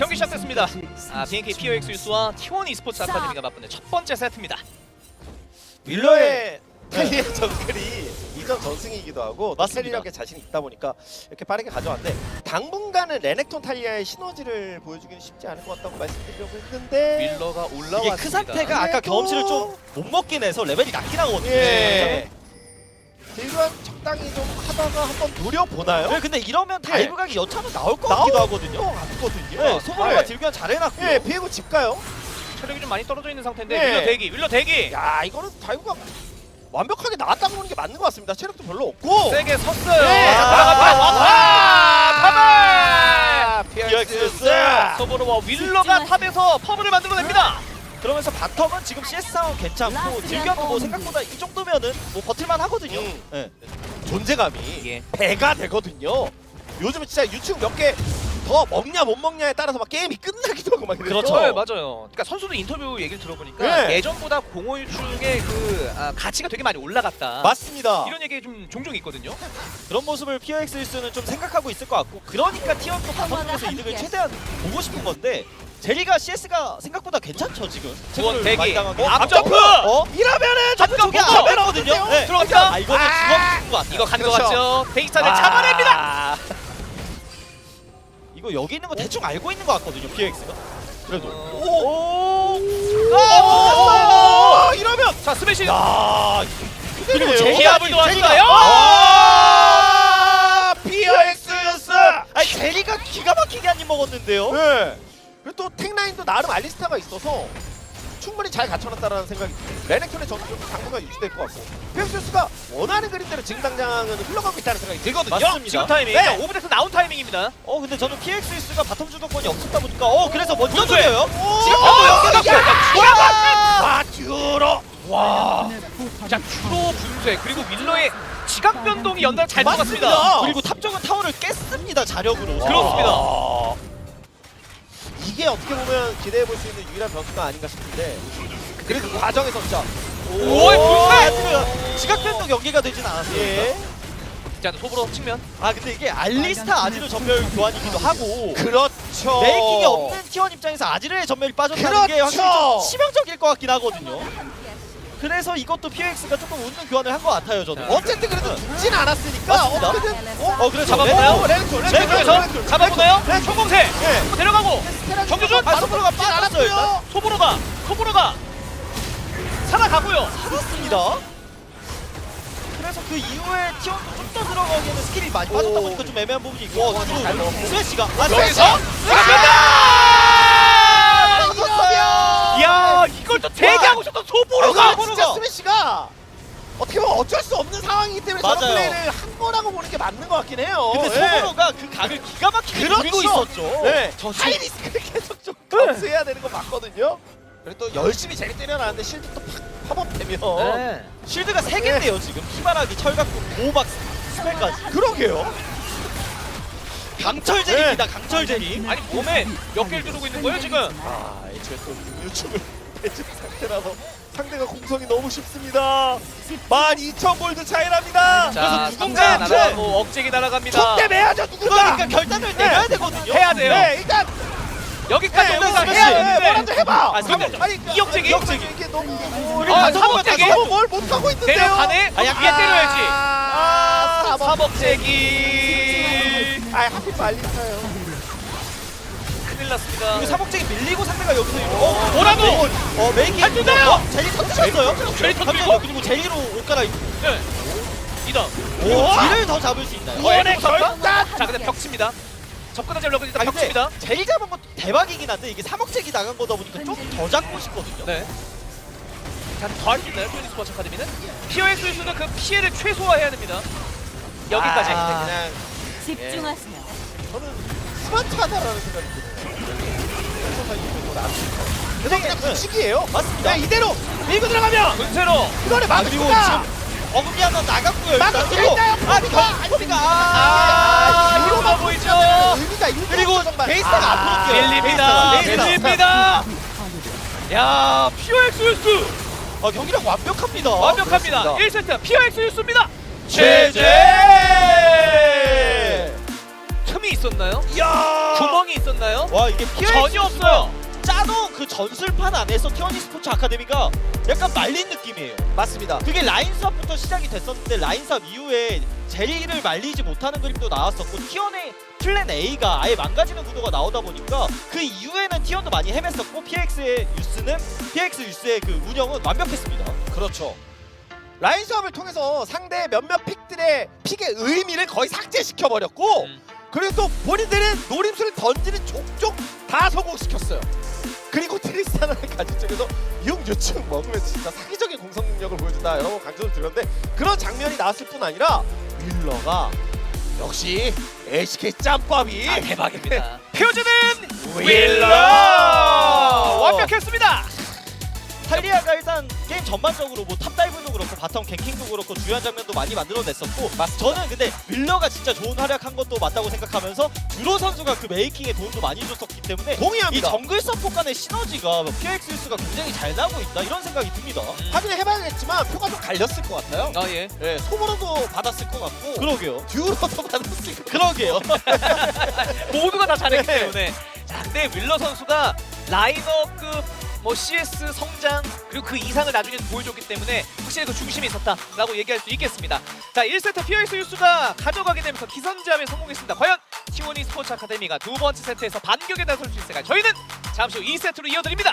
경기 시작됐습니다. 아, BNK POX 유스와 T1 e스포츠 아카데미가 맞붙는 첫 번째 세트입니다. 윌러의 캐리의 전술이 이전 전승이기도 하고 또 맞습니다. 캐리력에 자신이 있다 보니까 이렇게 빠르게 가져왔는데 당분간은 레넥톤 탈리아의 시너지를 보여주기는 쉽지 않을 것 같다고 말씀드리려고 했는데 윌러가 올라왔습니다. 이게 크 상태가 아까 그래도- 경험치를 좀 못 먹긴 해서 레벨이 낮긴 하거든요. 예. 딜교환 적당히 좀 하다가 한번 노려보나요? 네, 근데 이러면 예. 다이브 각이 여차하면 나올 것 같기도 것 하거든요. 같거든요. 네, 소보로가 네. 딜교환 잘해놨고요. 예, 비에고 집 가요. 체력이 좀 많이 떨어져 있는 상태인데 네. 윌러 대기, 윌러 대기. 야, 이거는 다이브가 완벽하게 나왔다고 보는 게 맞는 것 같습니다. 체력도 별로 없고. 세게 섰어요. 네, 자, 아, 들어갑니다. 파벌! 피엑스. 소보로와 윌러가 탑에서 퍼블을 만들어냅니다. 그러면서 바텀은 지금 CS 상황 괜찮고 딜교환도 뭐 생각보다 이 정도면은 뭐 버틸만 하거든요. 음. 네. 존재감이 예. 배가 되거든요. 요즘은 진짜 유튜브 몇개 더 먹냐 못 먹냐에 따라서 막 게임이 끝나기도 하고 막 그래서 그렇죠. 네, 맞아요. 그러니까 선수도 인터뷰 얘기를 들어보니까 네. 예전보다 공허 유충의 그 아, 가치가 되게 많이 올라갔다. 맞습니다. 이런 얘기 좀 종종 있거든요. 그런 모습을 POX일수는 좀 생각하고 있을 것 같고 그러니까 T1도 바텀에서 이득을 최대한 보고 싶은 건데 제리가 CS가 생각보다 괜찮죠 지금. 구원 대기. 많이 당하고. 앞 점프! 어? 이러면은 점프 쪽이! 안 되거든요. 네. 들어갑니다. 아 이거는 죽었는 것 같아요. 이거 간것 그렇죠. 같죠? 데이스타를 아. 잡아냅니다. 이거 여기 있는 거 대충 알고 있는 것 같거든요. PX가. 그래도. 오. 오! 이러면 자 스매시. 야, 그리고 제리가 기압을 도왔어요. 아! POX였어. 아니 제리가 기가 막히게 한 입 먹었는데요. 네. 그리고 또 텍라인도 나름 알리스타가 있어서 충분히 잘 갖춰놨다라는 생각이 듭니다. 레넥톤의 전투력도 당분간 유지될 것 같고 페어스가 원하는 그림대로 지금 당장은 흘러가고 있다는 생각이 들거든요. 맞습니다. 지금 타이밍. 네. 자, 오브젝트 나온 타이밍입니다. 어 근데 저는 PX일수가 바텀 주도권이 없었다 보니까 어 그래서 먼저 분수해. 돌려요. 지금 오, 바로 연결받고 야! 와. 자 주로 분쇄 그리고 윌러의 지각 변동이 연달 잘 들어갔습니다. 맞습니다. 그리고 탑쪽은 타워를 깼습니다 자력으로. 그렇습니다. 와. 이게 어떻게 보면 기대해 볼 수 있는 유일한 변수가 아닌가 싶은데 그래도 그 과정에서 진짜 오이 분쇄. 그 지각 변동 연계가 되진 않았어요. 예. 자 소브로 측면. 아 근데 이게 알리스타 아지르 전멸 교환이기도 하고 그렇죠. 메이킹이 없는 T1 입장에서 아지르의 전멸이 빠졌다는 게 그렇죠. 확실히 좀 치명적일 것 같긴 하거든요. 그래서 이것도 PX가 조금 웃는 교환을 한 것 같아요 저는. 자. 어쨌든 그래도 죽진 않았으니까 맞습니다. 어떻게든 어? 어 그래 잡아보나요? 렌토 왼쪽에서 잡아보나요? 총공세. 예. 데려가고 정규준 아 소프로가 빠졌어요 일단. 소브로가 소브로가 살아가고요. 살았습니다. 그래서 그 이후에 T1도 좀 더 들어가기에는 스킬이 많이 빠졌다 오. 보니까 좀 애매한 부분이 있고 와, 먹었어. 스매시가 아 여기서 이러면 야 이걸 또 대기하고 있었던 소보로가 아, 진짜 스매시가 어떻게 보면 어쩔 수 없는 상황이기 때문에 저런 맞아요. 플레이를 한 거라고 보는 게 맞는 것 같긴 해요. 근데 예. 소프로가 그 각을 기가 막히게 그렇죠. 노리고 있었죠. 네. 저 하이 지금 리스크를 계속 좀 감수해야 되는 거 맞거든요. 그리고 또 열심히 제리 때려놨는데 실드 또 팍 팝업되면 네. 쉴드가 세 개인데요 지금 피바라기 철갑고 보호박 스펠까지 그러게요. 강철 제리입니다 강철 제리 아니 몸에 몇 개를 두르고 있는 거예요 지금? 아, 애초에 또 유충을 배진 상태라서 상대가 공성이 너무 쉽습니다. 12,000골드 차이랍니다. 자 그래서 누군가 날아가고 억제기 날아갑니다. 총대 매야죠 누군가. 그러니까 결단을 내려야 되거든요 해야 돼요. 네, 일단 여기까지 네, 오면서 네, 해야 네, 되는데 뭐라도 해봐. 아, 삼- 아니, 이억제기? 이억제기 이게 너무 우리 아, 다 삼억제기? 너무 뭘 못 하고 있는데요. 내려가네? 아, 아, 약간- 위에 때려야지. 아, 사법. 사법제기 아, 하필 빨리 타요. 큰일 났습니다. 그리고 사목쟁이 밀리고 상대가 여기서 이러 어 뭐라고? 어 메이킹 할 준다요! 어, 제리 터뜨렸어요 제리 터뜨리고? 그리고 제리로 옷 갈아입고 네. 이다. 그리고 뒤를 더 잡을 수 있나요 구원의 어, 결단! 자 근데 벽칩니다. 접근하지 않려고 일단 아 근데 벽칩니다. 제리 잡은 건 대박이긴 한데 이게 사목쟁이 나간 거다 보니까 좀 더 잡고 싶거든요 네. 자, 더할 수 있나요? 토니 스포츠 아카데미는? POS 수는 그 피해를 최소화해야 됩니다. 여기까지. 아. 그냥 집중하세요. 저는 스마트하다라는 생각이 들어요. 뭐 나왔어요. 그래서 그냥 네. 규칙이에요. 맞습니다 그냥 이대로 밀고 들어가면 분쇄로. 이번에 아 그리고 막으니까 지금 어금니 하나 나갔고요 막을 일단 수 그리고 있나요? 아 경기가 아, 아 이로만 보이죠. 의미가 있는 그리고 정말. 베이스타가 아, 앞으로 뛰어요. 밀립니다. 베이스타가, 밀립니다. 야, POX 유스 아 경기력 완벽합니다 완벽합니다. 그렇습니다. 1세트 POX 유스입니다. 제제. 있었나요? 야. 구멍이 있었나요? 와 이게 POX 전혀 없어요. 짜도 그 전술판 안에서 티어니 스포츠 아카데미가 약간 말린 느낌이에요. 맞습니다. 그게 라인 수업부터 시작이 됐었는데 라인 수업 이후에 제리를 말리지 못하는 그림도 나왔었고 티원의 플랜 A가 아예 망가지는 구도가 나오다 보니까 그 이후에는 티원도 많이 헤맸었고 PX의 유스는 PX 유스의 그 운영은 완벽했습니다. 그렇죠. 라인 수업을 통해서 상대 몇몇 픽들의 픽의 의미를 거의 삭제시켜 버렸고 음. 그리고 또 본인들은 노림수를 던지는 족족 다 성공시켰어요. 그리고 트리스타나를 가진 쪽에서 6, 6층 먹으면 진짜 사기적인 공성 능력을 보여준다 여러 번 강조를 드렸는데 그런 장면이 나왔을 뿐 아니라 윌러가 역시 LCK 짬밥이 아, 대박입니다. 표주는 윌러! 완벽했습니다. 탈리아가 일단 게임 전반적으로 뭐 탑다이브도 그렇고 바텀 갱킹도 그렇고 중요한 장면도 많이 만들어냈었고 저는 근데 윌러가 진짜 좋은 활약한 것도 맞다고 생각하면서 듀로 선수가 그 메이킹에 도움도 많이 줬었기 때문에 이 동의합니다. 정글 서포 간의 시너지가 PX 유스가 굉장히 잘 나고 있다 이런 생각이 듭니다. 확인을 해봐야겠지만 표가 좀 갈렸을 것 같아요. 아 예. 네, 소모로도 받았을 것 같고 그러게요. 듀로도 받았을 것 같고 그러게요. 모두가 다 잘했기 네. 때문에. 자, 근데 윌러 선수가 라인업급 뭐 CS 성장 그리고 그 이상을 나중에 보여줬기 때문에 확실히 그 중심이 있었다라고 얘기할 수 있겠습니다. 자, 1세트 POX 유스가 가져가게 되면서 기선제압에 성공했습니다. 과연 T1 스포츠 아카데미가 두 번째 세트에서 반격에 나설 수 있을까요? 저희는 잠시 후 2세트로 이어드립니다.